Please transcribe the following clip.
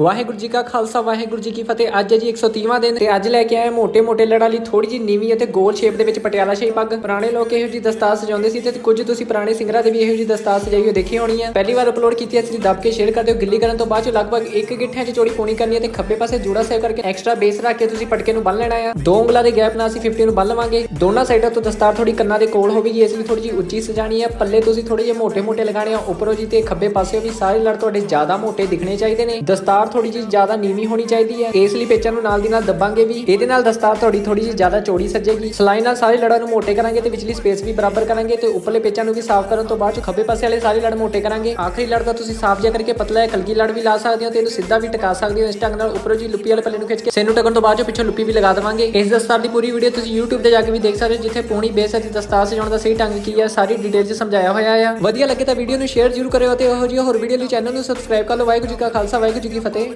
ਵਾਹਿਗੁਰੂ ਜੀ ਕਾ ਖਾਲਸਾ, ਵਾਹਿਗੁਰੂ ਜੀ ਕੀ ਫਤਿਹ। ਅੱਜ ਹੈ ਜੀ 130ਵਾਂ ਦਿਨ ਤੇ ਅੱਜ ਲੈ ਕੇ ਆਏ ਮੋٹے-ਮੋٹے ਲੜਾਂ ਲਈ ਥੋੜੀ ਜੀ ਨੀਵੀਂ ਅਤੇ ਗੋਲ ਸ਼ੇਪ ਦੇ ਵਿੱਚ ਪਟਿਆਲਾ ਸ਼ਾਹੀ ਪੱਗ। ਪੁਰਾਣੇ ਲੋਕ ਇਹੋ ਜੀ ਦਸਤਾਰ ਸਜਾਉਂਦੇ ਸੀ ਤੇ ਕੁਝ ਤੁਸੀਂ ਪੁਰਾਣੇ ਸਿੰਗਰਾਂ ਦੇ ਵੀ ਇਹੋ ਜੀ ਦਸਤਾਰ ਸਜਾਈ ਹੋ ਦੇਖੀ ਹੋਣੀ ਹੈ ਪਹਿਲੀ ਵਾਰ ਅਪਲੋਡ ਕੀਤੀ ਹੈ, ਤੁਸੀਂ ਦੱਬ ਕੇ ਸ਼ੇਅਰ ਕਰ ਦਿਓ ਗਿੱਲੀ ਕਰਨ ਤੋਂ ਬਾਅਦ ਚ ਲਗਭਗ 1 ਗਿੱਠਿਆਂ 'ਚ ਚੋੜੀ ਪੋਣੀ ਕਰਨੀ ਹੈ ਤੇ ਖੱਬੇ ਪਾਸੇ ਜੂੜਾ ਸੇਵ ਕਰਕੇ ਐਕਸਟਰਾ ਬੇਸ ਰੱਖ ਕੇ ਤੁਸੀਂ ਪਟਕੇ ਨੂੰ ਬੰਨ ਲੈਣਾ ਹੈ ਦੋ ਉਂਗਲਾਂ ਦੇ ਗੈਪ ਨਾਲ ਅਸੀਂ 50 ਨੂੰ ਬੰਨ ਲਵਾਂਗੇ। ਦੋਨਾਂ ਸਾਈਡਾਂ ਤੋਂ ਦਸਤਾਰ ਥੋੜੀ ਕੰਨਾਂ ਦੇ ਕੋਲ ਹੋਵੇਗੀ, ਇਸ ਲਈ ਥੋੜੀ ਜੀ ਉੱਚੀ ਸਜਾਣੀ ਹੈ ਪੱਲੇ ਤੁਸੀਂ ਥੋੜੇ ਜਿਹਾ ਮੋਟੇ ਮੋਟੇ ਲਗਾਣੇ ਆ, ਉੱਪਰੋਂ ਜੀ ਤੇ ਖੱਬੇ ਪਾਸੇ ਵੀ ਸਾਰੇ ਲੜ ਤੁਹਾਡੇ ਜ਼ਿਆਦਾ ਮੋਟੇ ਦਿਖਣੇ ਚਾਹੀਦੇ ਨੇ। ਦਸਤਾਰ ਥੋੜੀ ਜਿਹੀ ਜ਼ਿਆਦਾ ਨੀਵੀਂ ਹੋਣੀ ਚਾਹੀਦੀ ਹੈ। ਇਸ ਲਈ ਪੇਚਾਂ ਨੂੰ ਨਾਲ ਦੀ ਨਾਲ ਦੱਬਾਂਗੇ ਵੀ। ਇਹਦੇ ਨਾਲ ਦਸਤਾਰ ਤੁਹਾਡੀ ਥੋੜੀ ਜਿਹੀ ਜ਼ਿਆਦਾ ਚੌੜੀ ਸੱਜੇਗੀ। ਸਲਾਈ ਨਾਲ ਸਾਰੇ ਲੜਾ ਨੂੰ ਮੋਟੇ ਕਰਾਂਗੇ ਤੇ ਵਿਚਲੀ ਸਪੇਸ ਵੀ ਬਰਾਬਰ ਕਰਾਂਗੇ ਤੇ ਉੱਪਰਲੇ ਪੇਚਾਂ ਨੂੰ ਵੀ ਸਾਫ਼ ਕਰਨ ਤੋਂ ਬਾਅਦ ਖੱਬੇ ਪਾਸੇ ਵਾਲੇ ਸਾਰੇ ਲੜ ਮੋਟੇ ਕਰਾਂਗੇ। ਆਖਰੀ ਲੜ ਦਾ ਤੁਸੀਂ ਸਾਫ਼ ਜਿਹਾ ਕਰਕੇ ਪਤਲਾ ਜਾਂ ਖਲਗੀ ਲੜ ਵੀ ਲਾ ਸਕਦੇ ਹੋ ਤੇ ਇਹਨੂੰ ਸਿੱਧਾ ਵੀ ਟਿਕਾ ਸਕਦੇ ਹੋ। ਇਸ ਢੰਗ ਨਾਲ ਉੱਪਰੋਂ ਜੀ ਲੁੱਪੀ ਵਾਲੇ ਪੱਲੇ ਨੂੰ ਖਿੱਚ ਕੇ ਸੇਨੂ ਟਕਣ ਤੋਂ ਬਾਅਦ ਜੋ ਪਿੱਛੋਂ ਲੁੱਪੀ ਵੀ ਲਗਾ ਦੇਵਾਂਗੇ। ਇਸ ਦਸਤਾਰ ਦੀ ਪੂਰੀ ਵੀਡੀਓ ਤੁਸੀਂ YouTube ਤੇ ਜਾ ਕੇ ਵੀ ਦੇਖ ਸਕਦੇ ਹੋ, ਜਿੱਥੇ ਪੂਣੀ ਬੇਸ ਅਤੇ ਦਸਤਾਰ ਸਜਾਉਣ ਦਾ ਸਹੀ ਢੰਗ ਕੀ ਹੈ ਸਾਰੀ ਡਿਟੇਲ ਚ ਸਮਝਾਇਆ ਹੋਇਆ ਹੈ ਵਧੀਆ ਲੱਗੇ ਤਾਂ ਵੀਡੀਓ ਨੂੰ ਸ਼ੇਅਰ ਜ਼ਰੂਰ ਕਰਿਓ ਤੇ ਇਹੋ ਜਿਹੀ ਹੋਰ ਵੀਡੀਓ ਲਈ ਚੈਨਲ ਨੂੰ ਸਬਸਕ੍ਰਾਈਬ ਕਰ ਲਓ। ਵਾਹਿਗੁਰੂ ਜੀ ਕਾ ਖਾਲਸਾ, ਵਾਹਿਗੁਰੂ ਜੀ ਕੀ ਫਤਿਹ।